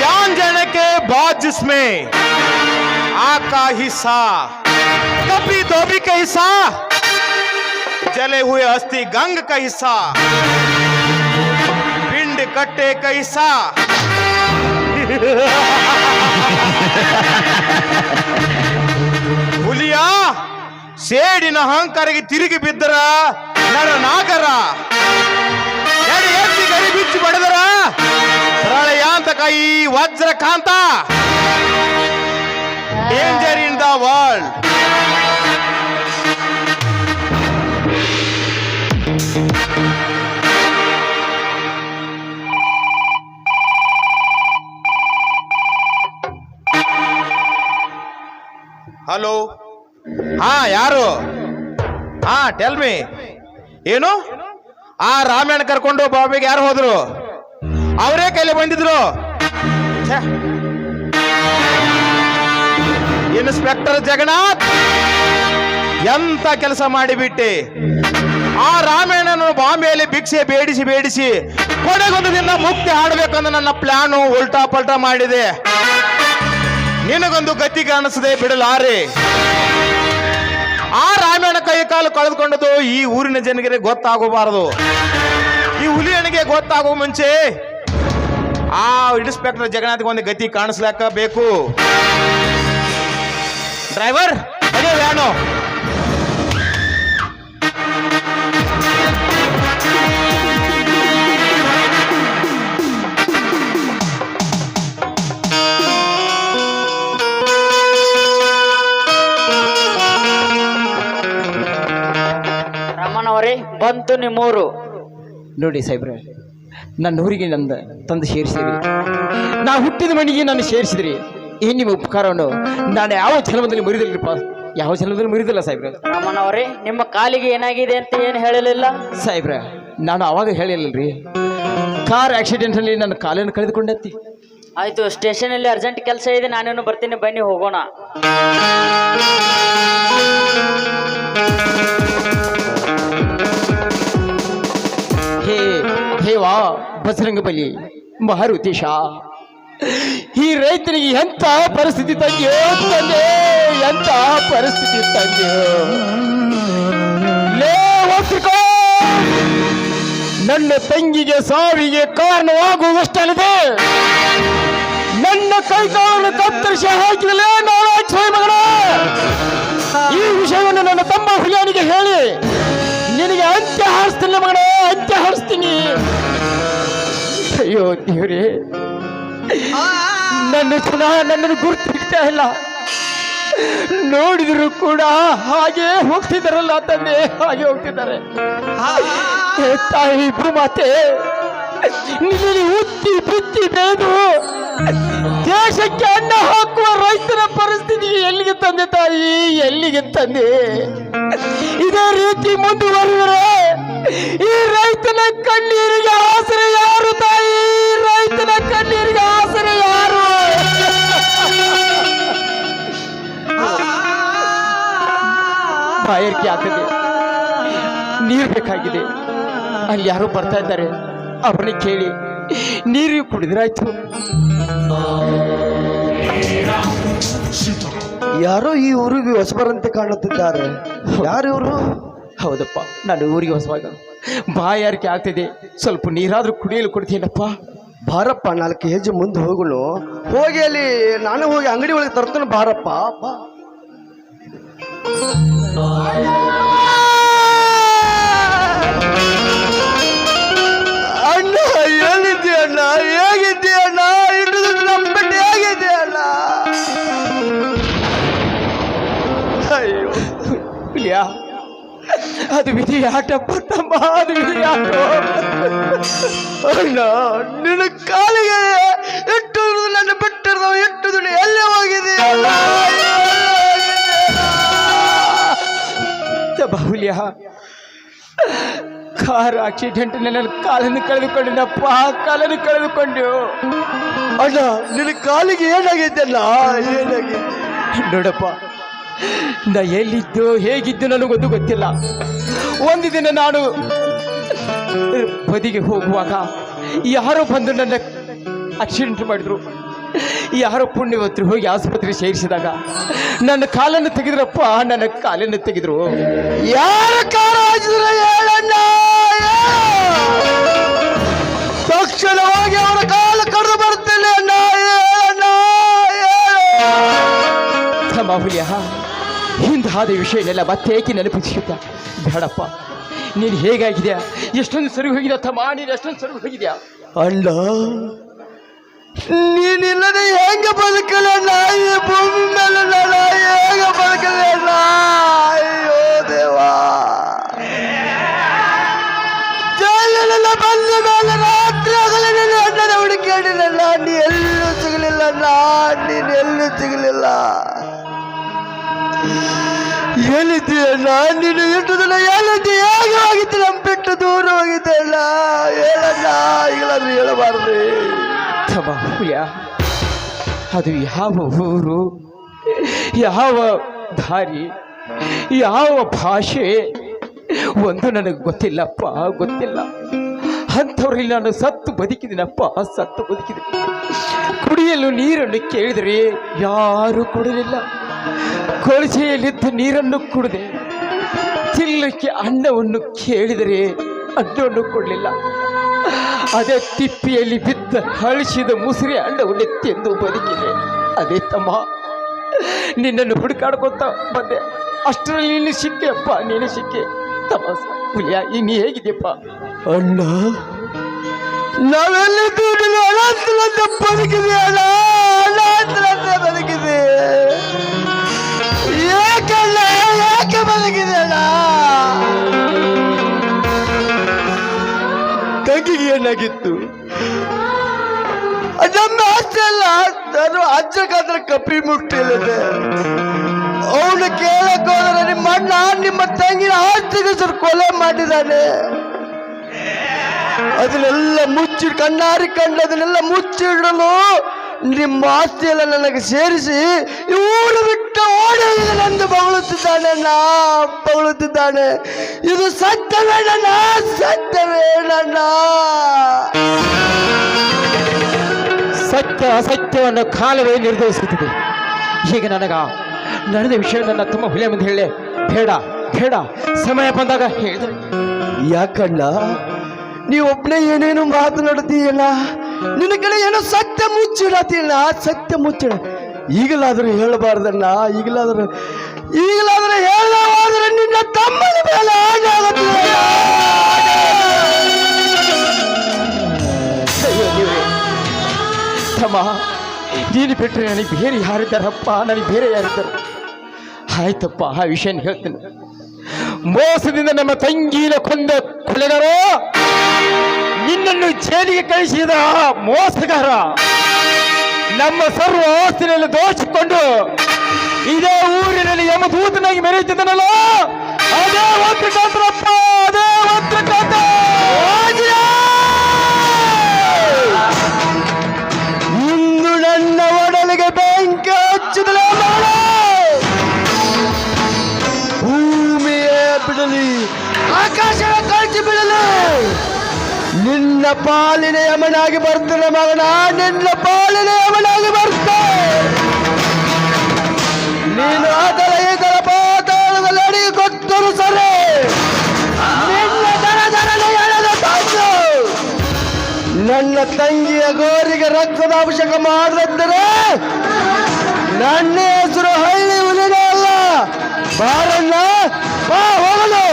जान जाने के बाद जिसमें आका हिस्सा कपड़ी धोबी का हिस्सा जले हुए अस्थि गंग का हिस्सा पिंड कट्टे का हिस्सा ಹುಲಿಯ ಸೇಡಿನ ಅಹಂಕಾರಿಗೆ ತಿರುಗಿ ಬಿದ್ದರ ನರ ನಾಗರ ಎಡೆ ಎತ್ತಿ ಗಡಿ ಬಿಚ್ಚಿ ಬಡದರ ಪ್ರಳಯಾಂತಕ ಈ ವಜ್ರಕಾಂತ danger in the world hello ಹಾ ಯಾರು ಹಾ ಟೆಲ್ ಮಿ ಏನು ಆ ರಾಮಾಯಣ ಕರ್ಕೊಂಡು ಬಾಬಿಗೆ ಯಾರು ಹೋದ್ರು? ಅವರೇ ಕೈಲಿ ಬಂದಿದ್ರು. ಇನ್ಸ್ಪೆಕ್ಟರ್ ಜಗನ್ನಾಥ್, ಎಂತ ಕೆಲಸ ಮಾಡಿಬಿಟ್ಟೆ? ಆ ರಾಮಾಯಣನು ಬಾಂಬೆಯಲ್ಲಿ ಭಿಕ್ಷೆ ಬೇಡಿಸಿ ಬೇಡಿಸಿ ಕೊನೆಗೊಂದು ದಿನ ಮುಕ್ತಿ ಹಾಡಬೇಕಂದ್ರೆ ನನ್ನ ಪ್ಲಾನು ಉಲ್ಟಾ ಪಲ್ಟಾ ಮಾಡಿದೆ. ನಿನಗೊಂದು ಗತಿ ಕಾಣಿಸದೆ ಬಿಡಲಾರೆ. ಆ ರಾಮಾಯಣ ಕೈ ಕಾಲು ಕಳೆದುಕೊಂಡದು ಈ ಊರಿನ ಜನರಿಗೆ ಗೊತ್ತಾಗಬಾರದು ಈ ಹುಲಿಯನಿಗೆ ಗೊತ್ತಾಗುವ ಮುಂಚೆ ಆ ಇನ್ಸ್ಪೆಕ್ಟರ್ ಜಗನ್ನಾಥ್ಗೆ ಒಂದು ಗತಿ ಕಾಣಿಸ್ಲಾಕ ಬೇಕು ಡ್ರೈವರ್ ಅದೇ ವ್ಯಾನು ಬಂತು ನಿಮ್ಮೂರು. ನೋಡಿ ಸಾಹೇಬ್ರೆ ನನ್ನ ಊರಿಗೆ ನಂದ ತಂದು ಸೇರಿಸಿದ್ರಿ. ನಾ ಹುಟ್ಟಿದ ಮನೆಗೆ ನಾನು ಸೇರಿಸಿದ್ರಿ. ಈ ನಿಮ್ಮ ಉಪಕಾರವನ್ನು ನಾನು ಯಾವ ಜನ್ಮದಲ್ಲಿ ಮುರಿದಿಲ್ಲಪ್ಪ. ಯಾವ ಜನ್ಮದಲ್ಲಿ ಮುರಿದಿಲ್ಲ ಸಾಹೇಬ್ರೆ. ರಮಣವರೇ ನಿಮ್ಮ ಕಾಲಿಗೆ ಏನಾಗಿದೆ ಅಂತ ಏನು ಹೇಳಲಿಲ್ಲ? ಸಾಹೇಬ್ರೆ ನಾನು ಅವಾಗ ಹೇಳಿಲ್ಲರಿ ಕಾರ್ ಆಕ್ಸಿಡೆಂಟಲ್ಲಿ ನನ್ನ ಕಾಲನ್ನು ಕಳೆದುಕೊಂಡತ್ತಿ. ಆಯ್ತು ಸ್ಟೇಷನಲ್ಲಿ ಅರ್ಜೆಂಟ್ ಕೆಲಸ ಇದೆ ನಾನೇನು ಬರ್ತೀನಿ ಬನ್ನಿ ಹೋಗೋಣ. ಬಸರಂಗ ಬಲಿ ಶಾ ಈ ರೈತನಿಗೆ ಎಂತ ಪರಿಸ್ಥಿತಿ ತಂದೆಯೋ ತಂದೆ ಎಂತ ಪರಿಸ್ಥಿತಿ ತಂದೆಯೋ ಲೇ ಒಪ್ಪಿಕೋ ನನ್ನ ತಂಗಿಗೆ ಸಾವಿಗೆ ಕಾರಣವಾಗುವಷ್ಟಲ್ಲದೆ, ನನ್ನ ಕೈಕಾಲನ್ನು ಕತ್ತರಿಸಿ ಹಾಕಿದಲೇ ನಾಳೆ ಮಗನ. ಈ ವಿಷಯವನ್ನು ನನ್ನ ತಮ್ಮ ಹುಲಿಯನಿಗೆ ಹೇಳಿ, ನಿನಗೆ ಅಂತ್ಯ ಹಾರಿಸ್ತಿಲ್ಲ ಮಗನೇ. ಅಯ್ಯೋ, ದೇವ್ರಿ. ನನ್ನ ಜನ ನನ್ನನ್ನು ಗುರುತಿಡ್ತಾ ಇಲ್ಲ ನೋಡಿದ್ರು ಕೂಡ ಹಾಗೆ ಹೋಗ್ತಿದ್ದಾರಲ್ಲ ತಂದೆ, ಹಾಗೆ ಹೋಗ್ತಿದ್ದಾರೆ. ತಾಯಿ ಇಬ್ರು ಮಾತೆ, ನಿನ್ನಲ್ಲಿ ಉತ್ತಿ ಬಿತ್ತಿ ಬೆಳೆದು ದೇಶಕ್ಕೆ ಅಣ್ಣ ಹಾಕುವ ರೈತರ ಪರಿಸ್ಥಿತಿಗೆ ಎಲ್ಲಿಗೆ ತಂದೆ ತಾಯಿ, ಎಲ್ಲಿಗೆ ತಂದೆ? ಇದೇ ರೀತಿ ಮುಂದುವರೆದರೆ ಈ ರೈತನ ಕಣ್ಣೀರಿಗೆ ಆಸರೆ ಯಾರು ತಾಯಿ? ಬಾಯರ್ಕೆ ಆಗ್ತದೆ. ನೀರು ಬೇಕಾಗಿದೆ. ಅಲ್ಲಿ ಯಾರೋ ಬರ್ತಾ ಇದ್ದಾರೆ. ಅವ್ರನ್ನ ಕೇಳಿ, ನೀರು ಕುಡಿದ್ರಾಯ್ತು ಯಾರೋ ಈ ಊರಿಗೆ ಹೊಸಬರಂತೆ ಕಾಣುತ್ತಿದ್ದಾರೆ. ಯಾರು ಇವರು? ಹೌದಪ್ಪ, ನಾನು ಊರಿಗೆ ಹೊಸವಾಗ. ಬಾಯಾರಿಕೆ ಆಗ್ತಿದೆ. ಸ್ವಲ್ಪ ನೀರಾದ್ರೂ ಕುಡಿಯಲು ಕೊಡ್ತೀನಪ್ಪ. ಬಾರಪ್ಪ, ನಾಲ್ಕು ಹೆಜ್ಜೆ ಮುಂದೆ ಹೋಗುನು. ಹೋಗಿ ಅಲ್ಲಿ, ನಾನು ಹೋಗಿ ಅಂಗಡಿ ಒಳಗೆ ತರ್ತಾನೆ, ಬಾರಪ್ಪ. ಅಣ್ಣ ಎಲ್ಲಿದ್ದೀಯ ಅಣ್ಣ ಹೇಗಿದ್ದೀಯ ಅಣ್ಣ ಇಟ್ಟು ನಂಬಿಟ್ಟು ಹೇಗಿದ್ದೀಯ ಅಣ್ಣ ಅಯ್ಯೋ ಹುಲಿಯಾ ಅದು ವಿಧಿ ಆಟಪ್ಪ ತಮ್ಮ, ಅದು ವಿಧಿ ಆಟ ಅಣ್ಣ, ನಿನ್ನ ಕಾಲಿಗೆ ಎಟ್ಟು ನನ್ನ ಬಿಟ್ಟಿರ್ದವ ದುಡಿ ಎಲ್ಲೇ ಹೋಗಿದೆ ಬಾಹುಲ್ಯ. ಕಾರ್ ಆಕ್ಸಿಡೆಂಟ್ ನನ್ನ ಕಾಲನ್ನು ಕಳೆದುಕೊಂಡಿನಪ್ಪ ಕಾಲನ್ನು ಕಳೆದುಕೊಂಡು. ಅಣ್ಣ, ನಿನ್ನ ಕಾಲಿಗೆ ಏನಾಗಿದ್ದಲ್ಲ? ಏನಾಗಿದೆ ನೋಡಪ್ಪ, ನಾ ಎಲ್ಲಿದ್ದು, ಹೇಗಿದ್ದು ನನಗೊಂದು ಗೊತ್ತಿಲ್ಲ. ಒಂದು ದಿನ ನಾನು ಬದಿಗೆ ಹೋಗುವಾಗ ಯಾರೋ ಬಂದು ನನ್ನ ಆಕ್ಸಿಡೆಂಟ್ ಮಾಡಿದ್ರು. ಯಾರೋ ಪುಣ್ಯವತ್ರಿ ಹೋಗಿ ಆಸ್ಪತ್ರೆ ಸೇರಿಸಿದಾಗ ನನ್ನ ಕಾಲನ್ನು ತೆಗೆದ್ರಪ್ಪ ನನ್ನ ಕಾಲನ್ನು ತೆಗೆದ್ರು. ಯಾರ ಹೇಳಣ್ಣ? ಹೇಳು. ತಕ್ಷಣವಾಗಿ ಅವರ ಕಾಲು ಕರೆದು ಬರ್ತೇನೆ ಅಣ್ಣ ಬಾಹುಲ್ಯ ಹಿಂದಾದ ವಿಷಯನೆಲ್ಲ ಮತ್ತೆ ಏಕೆ ನೆನಪಿಸುತ್ತ ಬೇಡಪ್ಪ ನೀನು ಹೇಗಾಗಿದೆಯಾ? ಎಷ್ಟೊಂದು ಸರಿ ಹೋಗಿದ್ಯಾ? ತಮ್ಮ ನೀನು ಎಷ್ಟೊಂದು ಸರಿ ಹೋಗಿದ್ಯಾ? ಅಣ್ಣ ನೀನಿಲ್ಲದೆ ಹೆಂಗ ಬದುಕಲಣ್ಣ ಈ ಭೂಮಿ ಮೇಲೆ ನಾನು ಹೇಗ ಬದುಕಲಣ್ಣ ಅಯ್ಯೋ ದೇವಾ ಜೈಲಿನೆಲ್ಲ ಬಂದ ಮೇಲೆ ರಾತ್ರಿ ಹಗಲಿನಲ್ಲಿ ಅಣ್ಣನ ಹುಡುಕಾಡಿರಲ್ಲ ನೀ ಎಲ್ಲೂ ಸಿಗಲಿಲ್ಲ ಅಣ್ಣ ನೀನು ಎಲ್ಲೂ ಸಿಗಲಿಲ್ಲ ಎಲ್ಲಿದ್ದೆ ಅಣ್ಣ ನೀನು ಎಷ್ಟು ದಿನ ಎಲ್ಲಿದ್ದೆ ಹೇಗೆ ಹೋಗಿದ್ದೆ ನಮ್ಮ ಬಿಟ್ಟು ದೂರ ಹೋಗಿದ್ದೆ ಅಣ್ಣ ಹೇಳಣ್ಣ ಈಗಲಾದ್ರೂ ಹೇಳಬಾರ್ದು ಅದು ಯಾವ ಊರು? ಯಾವ ದಾರಿ? ಯಾವ ಭಾಷೆ? ಒಂದು ನನಗೆ ಗೊತ್ತಿಲ್ಲಪ್ಪ, ಗೊತ್ತಿಲ್ಲ. ಅಂಥವ್ರಲ್ಲಿ ನಾನು ಸತ್ತು ಬದುಕಿದ್ದೀನಪ್ಪ, ಸತ್ತು ಬದುಕಿದ್ದೀನಿ. ಕುಡಿಯಲು ನೀರನ್ನು ಕೇಳಿದರೆ ಯಾರು ಕೊಡಲಿಲ್ಲ. ಕೊಳಸೆಯಲ್ಲಿದ್ದ ನೀರನ್ನು ಕುಡಿದೆ. ತಿನ್ನಕ್ಕೆ ಅನ್ನವನ್ನು ಕೇಳಿದರೆ ಅನ್ನವನ್ನು ಕೊಡಲಿಲ್ಲ. ಅದೇ ತಿಪ್ಪಿಯಲ್ಲಿ ಬಿದ್ದ ಹಳಿಸಿದ ಮುಸುರಿ ಅಂಡವನ್ನು ತಿಂದು ಬದುಕಿದೆ. ಅದೇ ತಮ್ಮ, ನಿನ್ನನ್ನು ಹುಡುಕಾಡ್ಕೊತ ಬಂದೆ. ಅಷ್ಟರಲ್ಲಿ ನೀನು ಸಿಕ್ಕೆಯಪ್ಪ ನೀನು ಸಿಕ್ಕೆ. ತಮ್ಮ ಹುಲಿಯ ಇನ್ನು ಹೇಗಿದೆಯಪ್ಪ? ಅಣ್ಣ ನಾವೆಲ್ಲ ನೀನು ಅನಾಥರಂತೆ ಬದುಕಿದೆ ಅಣ್ಣ ಬದುಕಿದೆ. ಯಾಕೆ ಬದುಕಿದೆ ಅಣ್ಣ? ತಂಗಿಗೆ ಏನಾಗಿತ್ತು? ನಮ್ಮ ಆಸ್ತಿ ಅಲ್ಲ ನಾನು ಅಜ್ಜಗಾದ್ರ ಕಪ್ಪಿ ಮುಟ್ಟಿಲ್ಲದೆ. ಅವನು ಕೇಳಕ್ ಹೋದ್ರೆ ನಿಮ್ಮ ಅಣ್ಣ ನಿಮ್ಮ ತಂಗಿನ ಆಸ್ತಿಗೋಸ್ಕರ ಕೊಲೆ ಮಾಡಿದ್ದಾನೆ ಅದನ್ನೆಲ್ಲ ಮುಚ್ಚಿ ಕಣ್ಣಾರಿ ಕಂಡು ಅದನ್ನೆಲ್ಲ ಮುಚ್ಚಿಡಲು ನಿಮ್ಮ ಆಸ್ತಿ ಎಲ್ಲ ನನಗೆ ಸೇರಿಸಿ, ಈ ಊರು ಬಿಟ್ಟು ಓಡಿ ನಂದು ಬಗಳುತ್ತಿದ್ದಾನೆ, ನಾ ಬಗಳುತ್ತಿದ್ದಾನೆ. ಇದು ಸತ್ಯವೇನಣ್ಣ ಸತ್ಯವೇನಣ್ಣ ಸತ್ಯ ಅಸತ್ಯವನ್ನು ಕಾಲವೇ ನಿರ್ಧರಿಸುತ್ತದೆ. ಹೀಗೆ ನನಗ ನಡೆದ ವಿಷಯ ನನ್ನ ತುಂಬ ಹುಲಿಯ ಮುಂದೆ ಹೇಳಿ, ಬೇಡ ಬೇಡ, ಸಮಯ ಬಂದಾಗ ಹೇಳಿದ್ರೆ. ಯಾಕಣ್ಣ ನೀವೊಬ್ಬನೇ ಏನೇನು ಮಾತನಾಡ್ತೀಯಲ್ಲ ನಿನ್ನ ಕಡೆ ಏನೋ ಸತ್ಯ ಮುಚ್ಚಿಡತಿಲ್ಲ ಸತ್ಯ ಮುಚ್ಚಿಡ. ಈಗಲಾದರೂ ಹೇಳಬಾರ್ದಣ್ಣ, ಈಗಲಾದರೂ ಈಗಲಾದರೂ ಹೇಳವಾದ್ರೆ ನಿನ್ನ ತಮ್ಮನ ಮೇಲೆ ಆಣೆ ತಮ್ಮ ನೀನು ಬಿಟ್ಟರೆ ನನಗೆ ಬೇರೆ ಯಾರಿದ್ದಾರಪ್ಪ ನನಗೆ ಬೇರೆ ಯಾರಿದ್ದಾರೆ ಆಯ್ತಪ್ಪ, ಆ ವಿಷಯ ಹೇಳ್ತೀನಿ. ಮೋಸದಿಂದ ನಮ್ಮ ತಂಗಿನ ಕೊಂದ ಕೊಲೆಗಾರ, ನಿನ್ನನ್ನು ಜೇಲಿಗೆ ಕಳಿಸಿದ ಮೋಸಗಾರ ನಮ್ಮ ಸರ್ವ ಆಸ್ತಿನಲ್ಲಿ ದೋಚಿಕೊಂಡು ಇದೇ ಊರಿನಲ್ಲಿ ಯಮದೂತನಾಗಿ ಮೆರೆಯುತ್ತಿದ್ದನಲ್ಲ ಅದೇ ಒಂತ್ರಕಾಂತರಪ್ಪ ಅದೇ ಒಂತ್ರಕಾಂತ ಪಾಲಿನ ಯಮನಾಗಿ ಬರ್ತಾನೆ ಮಗನ. ನಿನ್ನ ಪಾಲಿನ ಯಮನಾಗಿ ಬರ್ತೆ ನೀನು ಅದರ ಇದರ ಪಾತಾಳದಲ್ಲಿ ಅಡಿಗೆ ಕೊಟ್ಟರು ಸರಿ. ನಿನ್ನ ದರ ನನ್ನ ತಂಗಿಯ ಗೋರಿಗೆ ರಕ್ತದ ಅಭಿಷೇಕ ಮಾಡದಿದ್ದರೆ ನನ್ನ ಹೆಸರು ಹಳ್ಳಿ ಉಳಿದ ಅಲ್ಲ. ಬಾರಣ್ಣ, ಬಾ ಹೋಗಲು.